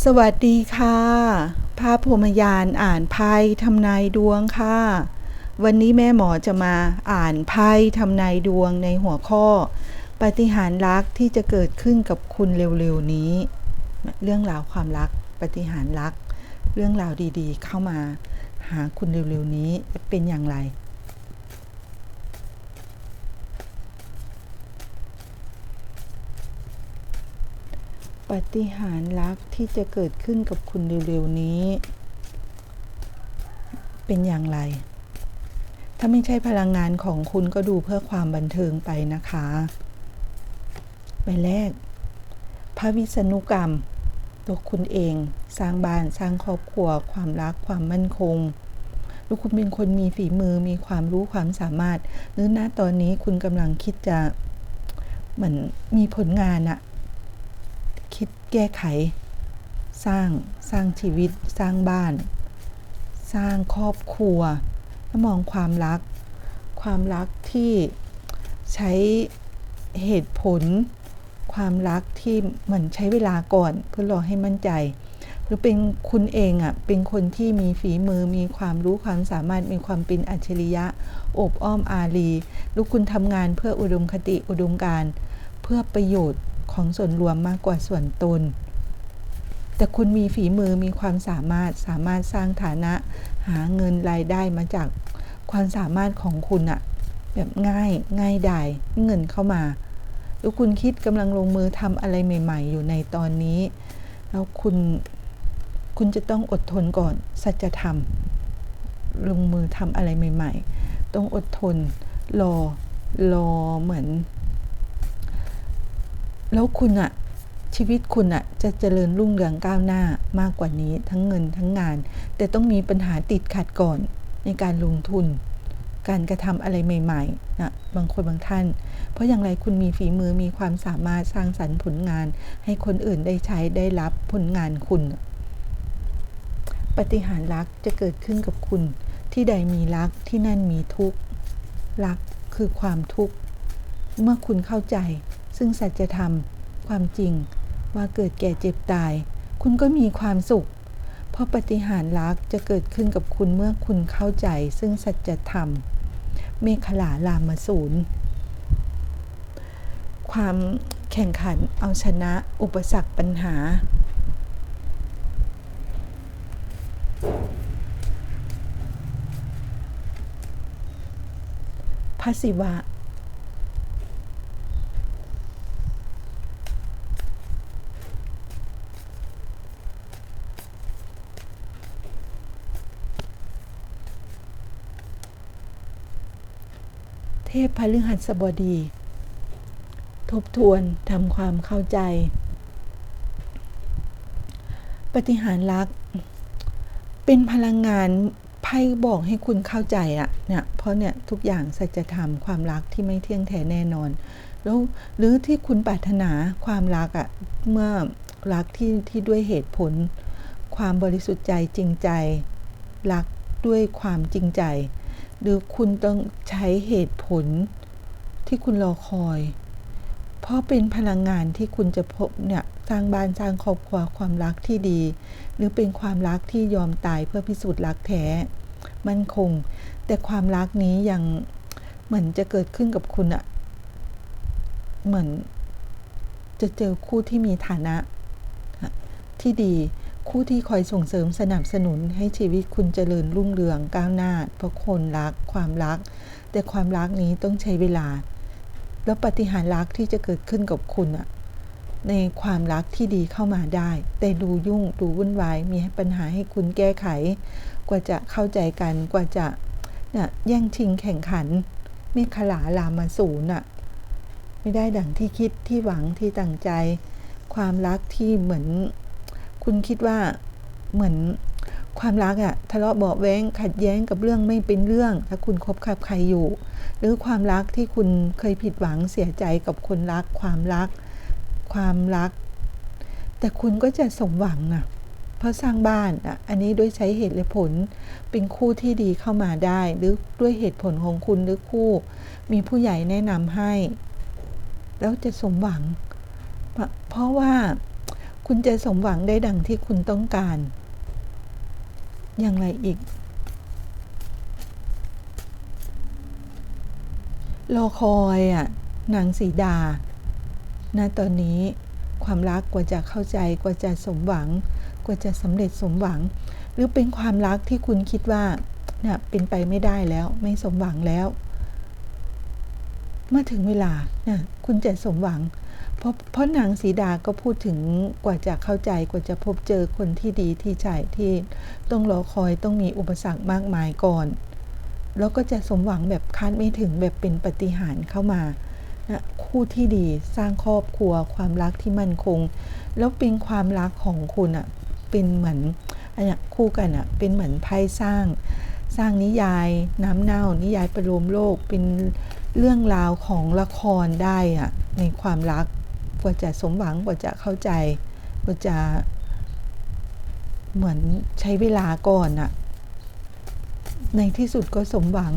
สวัสดีค่ะพระพรหมยานอ่านไพ่ทำนายดวงค่ะ วันนี้แม่หมอจะมาอ่านไพ่ทำนายดวงในหัวข้อ ปฏิหารรักที่จะเกิดขึ้นกับคุณเร็วๆนี้ เรื่องราวความรัก ปฏิหารรัก เรื่องราวดีๆ เข้ามาหาคุณเร็วๆนี้เป็นอย่างไร ปฏิหารรักที่จะเกิดขึ้นกับคุณเร็วๆนี้ เป็นอย่างไร ถ้าไม่ใช่พลังงานของคุณก็ดูเพื่อความบันเทิงไปนะคะใบแรก พระวิษณุกรรม ตัวคุณเอง สร้างบ้านสร้างครอบครัว ความรักความมั่นคงลูกคุณเป็นคนมีฝีมือมีความรู้ความสามารถ หรือณตอนนี้คุณกำลังคิดจะเหมือนมีผลงานอะ แก้ไข สร้างสร้างชีวิต สร้างบ้าน สร้างครอบครัวถ้ามองความรัก ความรักที่ใช้เหตุผล ความรักที่เหมือนใช้เวลาก่อนเพื่อรอให้มั่นใจ หรือเป็นคุณเองอะ่ะเป็นคนที่มีฝีมือมีความรู้ความสามารถมีความเป็นอัจฉริยะอบอ้อมอารีลูกคุณทำงานเพื่ออุดมคติอุดมการเพื่อประโยชน์ ของส่วนรวมมากกว่าส่วนตน แต่คุณมีฝีมือมีความสามารถสามารถสร้างฐานะหาเงินรายได้มาจากความสามารถของคุณอะแบบง่ายง่ายดายเงินเข้ามาแล้วคุณคิดกำลังลงมือทำอะไรใหม่ ๆ อยู่ในตอนนี้ แล้วคุณคุณจะต้องอดทนก่อนสัจธรรม ลงมือทำอะไรใหม่ ๆ ต้องอดทนรอรอเหมือน แล้วคุณอะชีวิตคุณอะจะเจริญรุ่งเรืองก้าวหน้ามากกว่านี้ทั้งเงินทั้งงาน แต่ต้องมีปัญหาติดขัดก่อนในการลงทุน การกระทำอะไรใหม่ๆนะบางคนบางท่าน เพราะอย่างไรคุณมีฝีมือมีความสามารถสร้างสรรค์ผลงาน ให้คนอื่นได้ใช้ได้รับผลงานคุณปฏิหารรักจะเกิดขึ้นกับคุณ ที่ใดมีรักที่นั่นมีทุกข์รักคือความทุกข์ เมื่อคุณเข้าใจ ซึ่งสัจธรรม ความจริง ว่าเกิดแก่เจ็บตาย คุณก็มีความสุข เพราะปฏิหารรักจะเกิดขึ้นกับคุณเมื่อคุณเข้าใจ ซึ่งสัจธรรม เมฆลาลามสูนความแข่งขันเอาชนะอุปสรรคปัญหาพระศิวะ เทพพฤหัสบดี ทบทวนทำความเข้าใจ ปฏิหารรักเป็นพลังงานไพ่บอกให้คุณเข้าใจอะเนี่ยเพราะเนี่ยทุกอย่างสัจธรรมความรักที่ไม่เที่ยงแท้แน่นอน แล้วหรือที่คุณปรารถนาความรักอะเมื่อรักที่ที่ด้วยเหตุผล ความบริสุทธิ์ใจจริงใจ รักด้วยความจริงใจ หรือคุณต้องใช้เหตุผลที่คุณรอคอย เพราะเป็นพลังงานที่คุณจะพบเนี่ยสร้างบ้านสร้างครอบครัวความรักที่ดี หรือเป็นความรักที่ยอมตายเพื่อพิสูจน์รักแท้มั่นคง แต่ความรักนี้ยังเหมือนจะเกิดขึ้นกับคุณอะเหมือนจะเจอคู่ที่มีฐานะที่ดี คู่ที่คอยส่งเสริมสนับสนุนให้ชีวิตคุณเจริญรุ่งเรืองก้าวหน้า เพราะคนรักความรัก แต่ความรักนี้ต้องใช้เวลา แล้วปฏิหารรักที่จะเกิดขึ้นกับคุณอะในความรักที่ดีเข้ามาได้ แต่ดูยุ่งดูวุ่นวายมีปัญหาให้คุณแก้ไข กว่าจะเข้าใจกันกว่าจะเนี่ยแย่งชิงแข่งขันเมฆขลาลามาสูนอะไม่ได้ดังที่คิดที่หวังที่ตั้งใจ ความรักที่เหมือน คุณคิดว่าเหมือนความรักอะทะเลาะเบาแว้งขัดแย้งกับเรื่องไม่เป็นเรื่อง ถ้าคุณคบกับใครอยู่ หรือความรักที่คุณเคยผิดหวังเสียใจกับคนรัก ความรัก ความรัก แต่คุณก็จะสมหวังนะเพราะสร้างบ้านอะอันนี้ด้วยใช้เหตุและผลเป็นคู่ที่ดีเข้ามาได้ หรือด้วยเหตุผลของคุณหรือคู่ มีผู้ใหญ่แนะนำให้ แล้วจะสมหวัง เพราะว่า คุณจะสมหวังได้ดังที่คุณต้องการ อย่างไรอีก รอคอยอะ นางสีดาณตอนนี้ความรักกว่าจะเข้าใจกว่าจะสมหวัง กว่าจะสำเร็จสมหวัง หรือเป็นความรักที่คุณคิดว่าเนี่ยเป็นไปไม่ได้แล้ว ไม่สมหวังแล้ว เมื่อถึงเวลาเนี่ยคุณจะสมหวัง เพราะเพราะนางสีดาก็พูดถึงกว่าจะเข้าใจกว่าจะพบเจอคนที่ดีที่ใช่ที่ต้องรอคอยต้องมีอุปสรรคมากมายก่อน แล้วก็จะสมหวังแบบคาดไม่ถึงแบบเป็นปฏิหารเข้ามานะคู่ที่ดีสร้างครอบครัวความรักที่มั่นคง แล้วเป็นความรักของคุณอะ่ะเป็นเหมือนอันนี้คู่กันอะ่ะเป็นเหมือนไพ่สร้าง สร้างนิยายน้ำเน่า นิยายประโลมโลกเป็นเรื่องราวของละครได้อะในความรัก กว่าจะสมหวังกว่าจะเข้าใจกว่าจะเหมือนใช้เวลาก่อนอะในที่สุดก็สมหวัง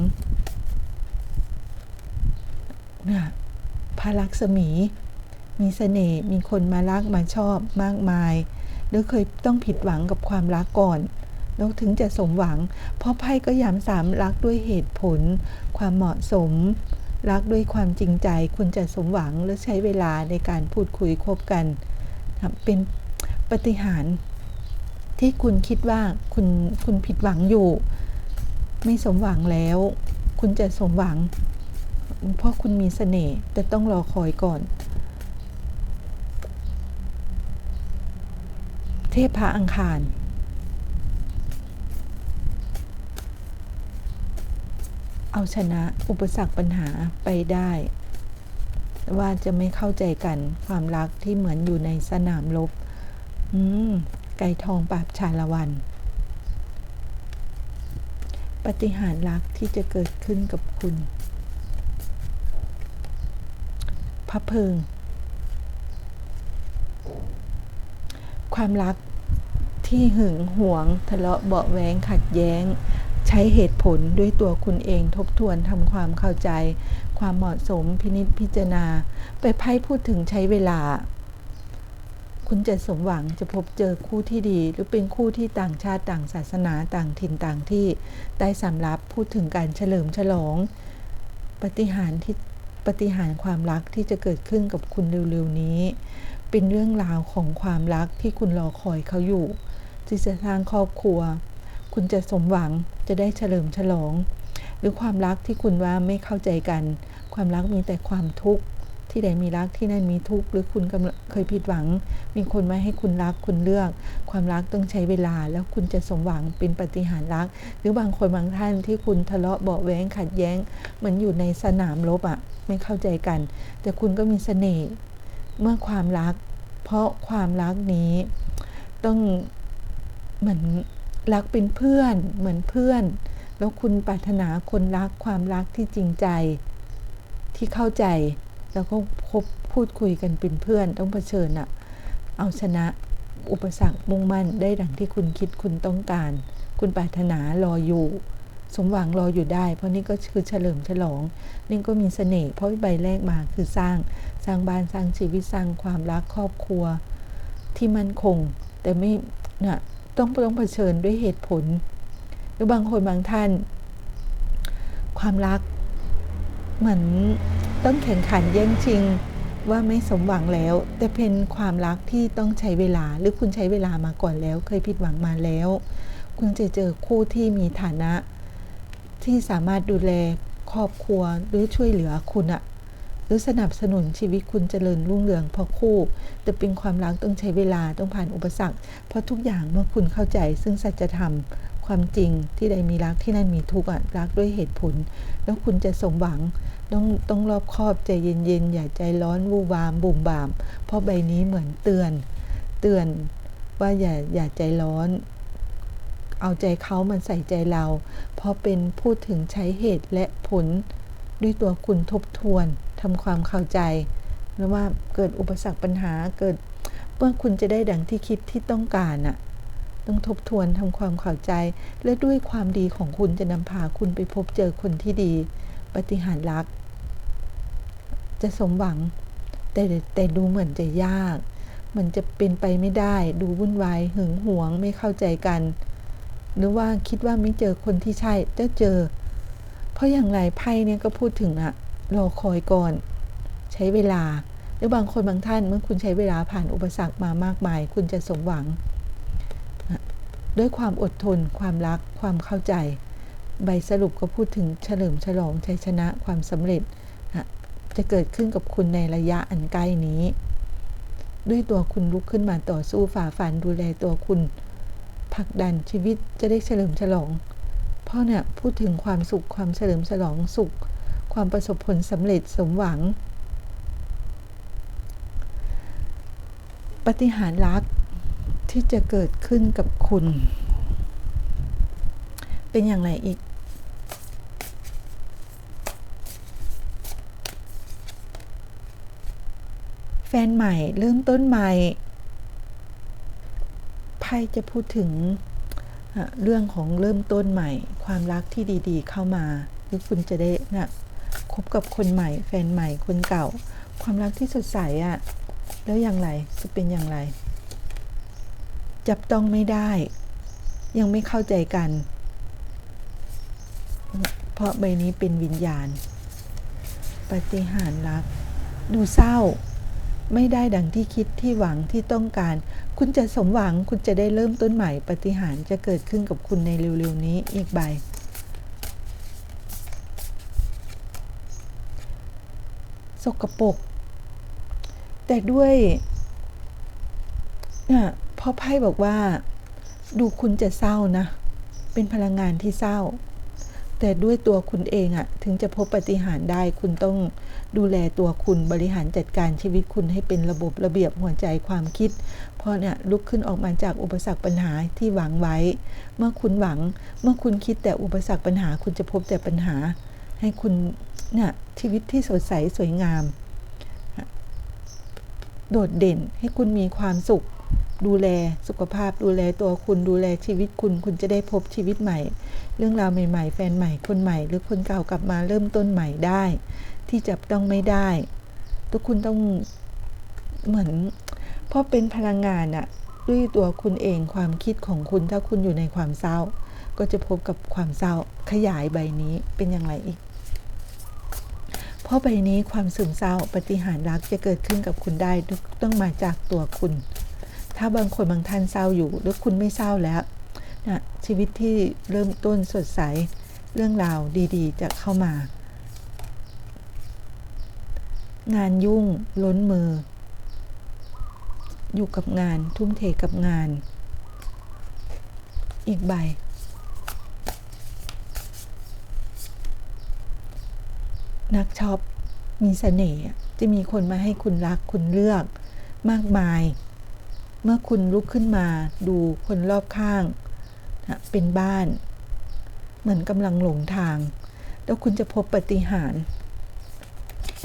นะพระลักษมี มีเสน่ห์มีคนมารักมาชอบมากมายหรือเคยต้องผิดหวังกับความรักก่อนแล้วถึงจะสมหวัง เพราะไพ่ก็ย้ำสามรักด้วยเหตุผล ความเหมาะสม รักด้วยความจริงใจคุณจะสมหวังและใช้เวลาในการพูดคุยคบกันเป็นปฏิหารที่คุณคิดว่าคุณคุณผิดหวังอยู่ ไม่สมหวังแล้ว คุณจะสมหวัง เพราะคุณมีเสน่ห์แต่ต้องรอคอยก่อน เทพพระอังคาร เอาชนะอุปสรรคปัญหาไปได้ ว่าจะไม่เข้าใจกันความรักที่เหมือนอยู่ในสนามรบอืมไก่ทองปราบชาละวัน ปฏิหารรักที่จะเกิดขึ้นกับคุณพระเพิง ความรักที่หึงหวงทะเลาะเบาะแว้งขัดแย้ง ใช้เหตุผลด้วยตัวคุณเองทบทวนทำความเข้าใจ ความเหมาะสมพินิจพิจารณา ไปไพ่พูดถึงใช้เวลา คุณจะสมหวังจะพบเจอคู่ที่ดี หรือเป็นคู่ที่ต่างชาติต่างศาสนาต่างถิ่นต่างที่ได้สำรับพูดถึงการเฉลิมฉลอง ปฏิหารที่ปฏิหารความรักที่จะเกิดขึ้นกับคุณเร็วๆนี้ เป็นเรื่องราวของความรักที่คุณรอคอยเขาอยู่ที่จะสร้างครอบครัว คุณจะสมหวังจะได้เฉลิมฉลอง หรือความรักที่คุณว่าไม่เข้าใจกัน ความรักมีแต่ความทุกข์ที่ใดมีรักที่นั่นมีทุกข์หรือคุณเคยผิดหวัง มีคนไม่ให้คุณรักคุณเลือก ความรักต้องใช้เวลาแล้วคุณจะสมหวังเป็นปฏิหารรัก หรือบางคนบางท่านที่คุณทะเลาะเบาะแว้งขัดแย้งเหมือนอยู่ในสนามรบอะ่ะไม่เข้าใจกัน แต่คุณก็มีเสน่ห์เมื่อความรัก เพราะความรักนี้ต้องเหมือน รักเป็นเพื่อนเหมือนเพื่อน แล้วคุณปรารถนาคนรักความรักที่จริงใจที่เข้าใจ แล้วก็พบพูดคุยกันเป็นเพื่อน ต้องเผชิญอะเอาชนะอุปสรรคมุ่งมั่นได้ดังที่คุณคิดคุณต้องการ คุณปรารถนารออยู่ สมหวังรออยู่ได้ เพราะนี่ก็คือเฉลิมฉลอง นี่ก็มีเสน่ห์เพราะใบแรกมาคือสร้าง สร้างบ้านสร้างชีวิตสร้างความรักครอบครัว ที่มั่นคง แต่ไม่นะ ต้องต้องเผชิญด้วยเหตุผล หรือบางคนบางท่าน ความรัก เหมือนต้องแข่งขันแย่งชิงว่าไม่สมหวังแล้ว แต่เป็นความรักที่ต้องใช้เวลาหรือคุณใช้เวลามาก่อนแล้ว เคยผิดหวังมาแล้ว คุณจะเจอคู่ที่มีฐานะ ที่สามารถดูแลครอบครัวหรือช่วยเหลือคุณอะ หรือสนับสนุนชีวิตคุณเจริญรุ่งเรืองเพราะคู่ แต่เป็นความรักต้องใช้เวลาต้องผ่านอุปสรรค เพราะทุกอย่างเมื่อคุณเข้าใจซึ่งสัจธรรม ความจริงที่ใดมีรักที่นั่นมีทุกข์อะรักด้วยเหตุผล แล้วคุณจะสมหวังต้องต้องรอบคอบใจเย็นๆอย่าใจร้อนวูวามบุ่มบาม เพราะใบนี้เหมือนเตือน เตือนว่าอย่าอย่าใจร้อน เอาใจเขามันใส่ใจเราเพราะเป็นพูดถึงใช้เหตุและผล ด้วยตัวคุณทบทวนทำความเข้าใจแล้วว่าเกิดอุปสรรคปัญหาเกิดเมื่อคุณจะได้ดังที่คิดที่ต้องการน่ะต้องทบทวนทำความเข้าใจ และด้วยความดีของคุณจะนำพาคุณไปพบเจอคนที่ดี ปฏิหารรัก จะสมหวัง แต่แต่ดูเหมือนจะยากเพมันจะเป็นไปไม่ได้ ดูวุ่นวายหึงหวงไม่เข้าใจกัน หรือว่าคิดว่าไม่เจอคนที่ใช่จะเจอ เพราะอย่างไรไพ่เนี่ยก็พูดถึงอะรอคอยก่อน ใช้เวลา หรือบางคนบางท่านเมื่อคุณใช้เวลาผ่านอุปสรรคมามากมาย คุณจะสมหวัง ด้วยความอดทน ความรัก ความเข้าใจ ใบสรุปก็พูดถึงเฉลิมฉลองชัยชนะความสำเร็จจะเกิดขึ้นกับคุณในระยะอันใกล้นี้ ด้วยตัวคุณลุกขึ้นมาต่อสู้ฝ่าฟันดูแลตัวคุณผลักดันชีวิตจะได้เฉลิมฉลอง พราะเนี่ยพูดถึงความสุขความเฉลิมฉลองสุข ความประสบผลสำเร็จสมหวัง ปฏิหารรักที่จะเกิดขึ้นกับคุณ เป็นอย่างไรอีกแฟนใหม่เริ่มต้นใหม่ไพ่จะพูดถึง เรื่องของเริ่มต้นใหม่ ความรักที่ดีๆ เข้ามาหรือคุณจะได้นะคบกับคนใหม่ แฟนใหม่คนเก่า ความรักที่สดใสอะ่ะแล้วอย่างไรจะเป็นอย่างไร จับต้องไม่ได้ ยังไม่เข้าใจกัน เพราะใบนี้เป็นวิญญาณปฏิหารรัก ดูเศร้า ไม่ได้ดังที่คิดที่หวังที่ต้องการ คุณจะสมหวังคุณจะได้เริ่มต้นใหม่ปฏิหารจะเกิดขึ้นกับคุณในเร็วๆนี้อีกใบสกปรกแต่ด้วยนี่ยพ่อไพ่บอกว่า ดูคุณจะเศร้านะ เป็นพลังงานที่เศร้า แต่ด้วยตัวคุณเองอะถึงจะพบปฏิหารได้คุณต้องดูแลตัวคุณบริหารจัดการชีวิตคุณให้เป็นระบบระเบียบหัวใจความคิด เพราะเนี่ยลุกขึ้นออกมาจากอุปสรรคปัญหาที่หวังไว้ เมื่อคุณหวังเมื่อคุณคิดแต่อุปสรรคปัญหา คุณจะพบแต่ปัญหา ให้คุณเนี่ยชีวิตที่สดใสสวยงาม โดดเด่นให้คุณมีความสุข ดูแลสุขภาพดูแลตัวคุณดูแลชีวิตคุณ คุณจะได้พบชีวิตใหม่ เรื่องราวใหม่ ๆ แฟนใหม่คนใหม่ หรือคนเก่ากลับมาเริ่มต้นใหม่ได้ ที่จับต้องไม่ได้ทุกคุณต้องเหมือนเพราะเป็นพลังงานอะด้วยตัวคุณเองความคิดของคุณถ้าคุณอยู่ในความเศร้า ก็จะพบกับความเศร้าขยายใบนี้เป็นอย่างไรอีกเพราะใบนี้ความซึมเศร้าปฏิหารรักจะเกิดขึ้นกับคุณได้ต้องมาจากตัวคุณ ถ้าบางคนบางท่านเศร้าอยู่ หรือคุณไม่เศร้าแล้วนะชีวิตที่เริ่มต้นสดใสเรื่องราวดีๆ จะเข้ามา งานยุ่งล้นมือ อยู่กับงานทุ่มเทกับงาน อีกใบ นักช็อปมีสเสน่ห์จะมีคนมาให้คุณรักคุณเลือกมากมาย เมื่อคุณลุกขึ้นมาดูคนรอบข้างนะเป็นบ้าน เหมือนกำลังหลงทาง แล้วคุณจะพบปฏิหาร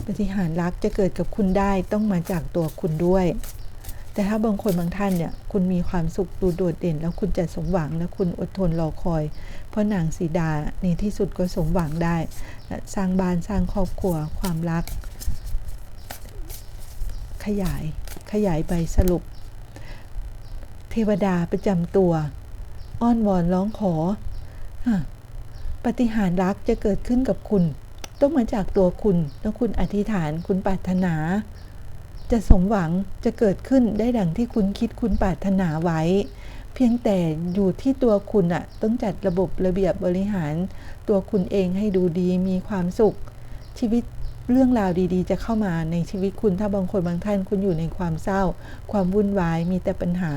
ปฏิหารรักจะเกิดกับคุณได้ต้องมาจากตัวคุณด้วย แต่ถ้าบางคนบางท่านเนี่ยคุณมีความสุขดูโดดเด่น แล้วคุณจะสมหวังแล้วคุณอดทนรอคอย เพราะนางสีดาในที่สุดก็สมหวังได้ สร้างบ้านสร้างครอบครัวความรัก ขยายขยายไปสรุป เทวดาประจำตัว อ้อนวอนร้องขอปฏิหารรักจะเกิดขึ้นกับคุณ ต้องมาจากตัวคุณแล้วคุณอธิษฐานคุณปรารถนา จะสมหวังจะเกิดขึ้นได้ดังที่คุณคิดคุณปรารถนาไว้ เพียงแต่อยู่ที่ตัวคุณอะต้องจัดระบบระเบียบ บริหาร ตัวคุณเองให้ดูดีมีความสุข ชีวิต เรื่องราวดีๆ จะเข้ามาในชีวิตคุณถ้าบางคนบางท่านคุณอยู่ในความเศร้า ความวุ่นวายมีแต่ปัญหา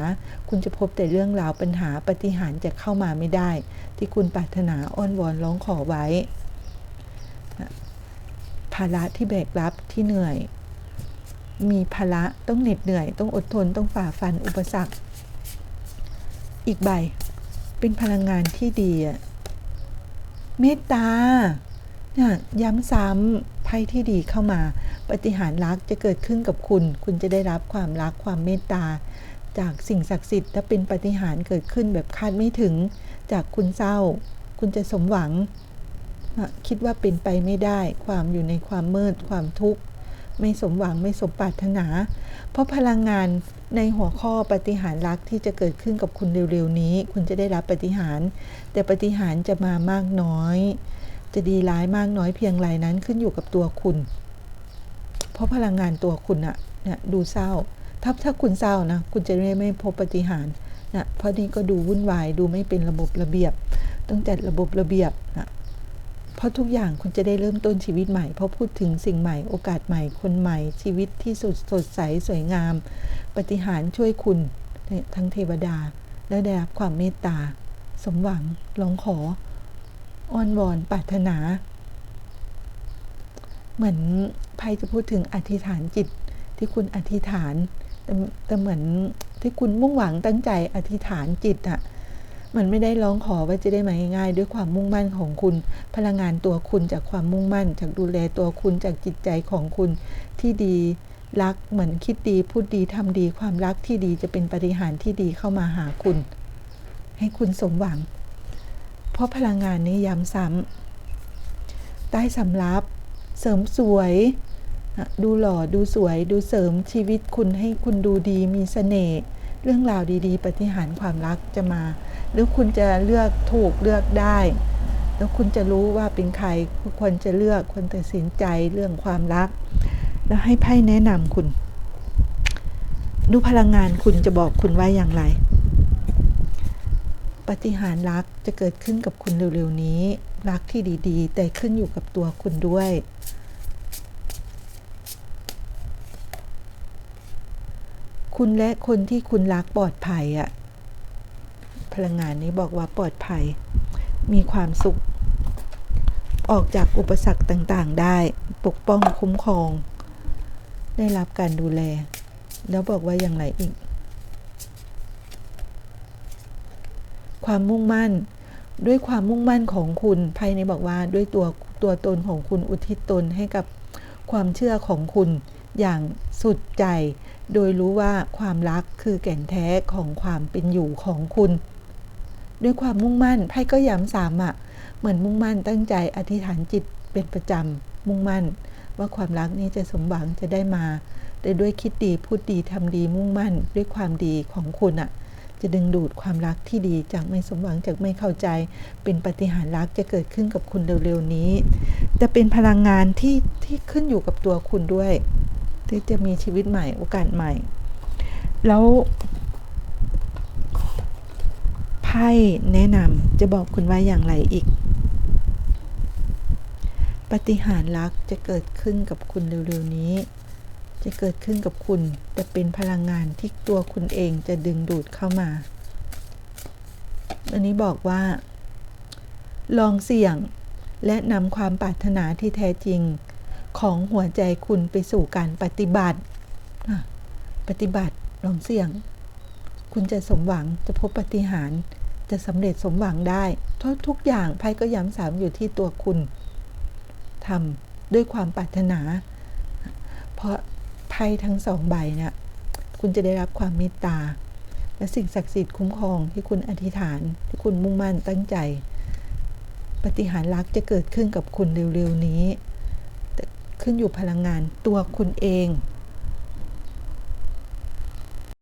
คุณจะพบแต่เรื่องราวปัญหาปฏิหารจะเข้ามาไม่ได้ ที่คุณปรารถนาอ้อนวอนร้องขอไว้ ภาระที่แบกรับที่เหนื่อย มีภาระต้องเหน็ดเหนื่อย ต้องอดทนต้องฝ่าฟันอุปสรรค อีกใบ เป็นพลังงานที่ดีอะเมตตาเนี่ยย้ำซ้ำ พ่ที่ดีเข้ามา ปฏิหารรักจะเกิดขึ้นกับคุณ คุณจะได้รับความรักความเมตตา จากสิ่งศักดิ์สิทธิ์ถ้าเป็นปฏิหารเกิดขึ้นแบบคาดไม่ถึง จากคุณเศร้า คุณจะสมหวัง คิดว่าเป็นไปไม่ได้ ความอยู่ในความมืด ความทุกข์ ไม่สมหวังไม่สมปรารถนา เพราะพลังงานในหัวข้อปฏิหารรักที่จะเกิดขึ้นกับคุณเร็วๆนี้ คุณจะได้รับปฏิหาร แต่ปฏิหารจะมามากน้อย จะดีร้ายมากน้อยเพียงไรนั้นขึ้นอยู่กับตัวคุณ เพราะพลังงานตัวคุณอะเนี่ยดูเศร้า ถ้าถ้าคุณเศร้านะคุณจะไม่ไม่พบปฏิหารนะเพราะนี่ก็ดูวุ่นวายดูไม่เป็นระบบระเบียบ ต้องจัดระบบระเบียบนะเพราะทุกอย่างคุณจะได้เริ่มต้นชีวิตใหม่ เพราะพูดถึงสิ่งใหม่โอกาสใหม่คนใหม่ชีวิตที่สดสดใสสวยงาม ปฏิหารช่วยคุณทั้งเทวดา และได้รับความเมตตา สมหวังร้องขอ อ้อนวอนปรารถนา เหมือนไพ่จะพูดถึงอธิษฐานจิตที่คุณอธิษฐานแต่แต่เหมือนที่คุณมุ่งหวังตั้งใจอธิษฐานจิตอะมันไม่ได้ร้องขอว่าจะได้มาง่ายๆ ด้วยความมุ่งมั่นของคุณ พลังงานตัวคุณจากความมุ่งมั่น จากดูแลตัวคุณจากจิตใจของคุณที่ดีรักเหมือนคิดดีพูดดีทำดีความรักที่ดีจะเป็นปฏิหารที่ดีเข้ามาหาคุณ ให้คุณสมหวัง เพราะพลังงานนี้ย้ำซ้ำใต้สำรับ เสริมสวยดูหล่อดูสวยดูเสริมชีวิตคุณให้คุณดูดีมีสเสน่ห์เรื่องราวดีๆ ปฏิหารความรักจะมา หรือคุณจะเลือกถูกเลือกได้ แล้วคุณจะรู้ว่าเป็นใครควรจะเลือกควรตัดสินใจเรื่องความรัก แล้วให้ไพ่แนะนำคุณ ดูพลังงานคุณจะบอกคุณว่าอย่างไร ปฏิหารรักจะเกิดขึ้นกับคุณเร็วๆนี้ รักที่ดีๆ แต่ขึ้นอยู่กับตัวคุณด้วย คุณและคนที่คุณรักปลอดภัยอะพลังงานนี้บอกว่าปลอดภัย มีความสุข ออกจากอุปสรรคต่างๆ ได้ปกป้องคุ้มครอง ได้รับการดูแล แล้วบอกว่าอย่างไรอีก ความมุ่งมั่น ด้วยความมุ่งมั่นของคุณไพ่ในบอกว่าด้วยตัวตัวตนของคุณอุทิศตนให้กับความเชื่อของคุณอย่างสุดใจ โดยรู้ว่าความรักคือแก่นแท้ของความเป็นอยู่ของคุณ ด้วยความมุ่งมั่นไพ่ก็ย้ำสามอะ่ะเหมือนมุ่งมั่นตั้งใจอธิษฐานจิตเป็นประจำมุ่งมั่น ว่าความรักนี้จะสมหวังจะได้มาแต่ด้วยคิดดีพูดดีทำดีมุ่งมั่นด้วยความดีของคุณอะ่ะ จะดึงดูดความรักที่ดีจากไม่สมหวังจากไม่เข้าใจ เป็นปฏิหารรักจะเกิดขึ้นกับคุณเร็วๆนี้ แต่เป็นพลังงานที่ที่ขึ้นอยู่กับตัวคุณด้วย ที่จะมีชีวิตใหม่โอกาสใหม่ แล้วไพ่แนะนำจะบอกคุณว่าอย่างไรอีก ปฏิหารรักจะเกิดขึ้นกับคุณเร็วๆนี้ จะเกิดขึ้นกับคุณ แต่เป็นพลังงานที่ตัวคุณเองจะดึงดูดเข้ามา อันนี้บอกว่า ลองเสี่ยงและนำความปรารถนาที่แท้จริงของหัวใจคุณไปสู่การปฏิบัติ ปฏิบัติลองเสี่ยง คุณจะสมหวังจะพบปฏิหาร จะสำเร็จสมหวังได้ทุกทุกอย่างไพ่ก็ย้ำสามอยู่ที่ตัวคุณทำด้วยความปรารถนา เพราะ ไพ่ทั้งสองใบเนี่ยคุณจะได้รับความเมตตา และสิ่งศักดิ์สิทธิ์คุ้มครองที่คุณอธิษฐานที่คุณมุ่งมั่นตั้งใจ ปฏิหารรักจะเกิดขึ้นกับคุณเร็วๆนี้ แต่ขึ้นอยู่พลังงานตัวคุณเอง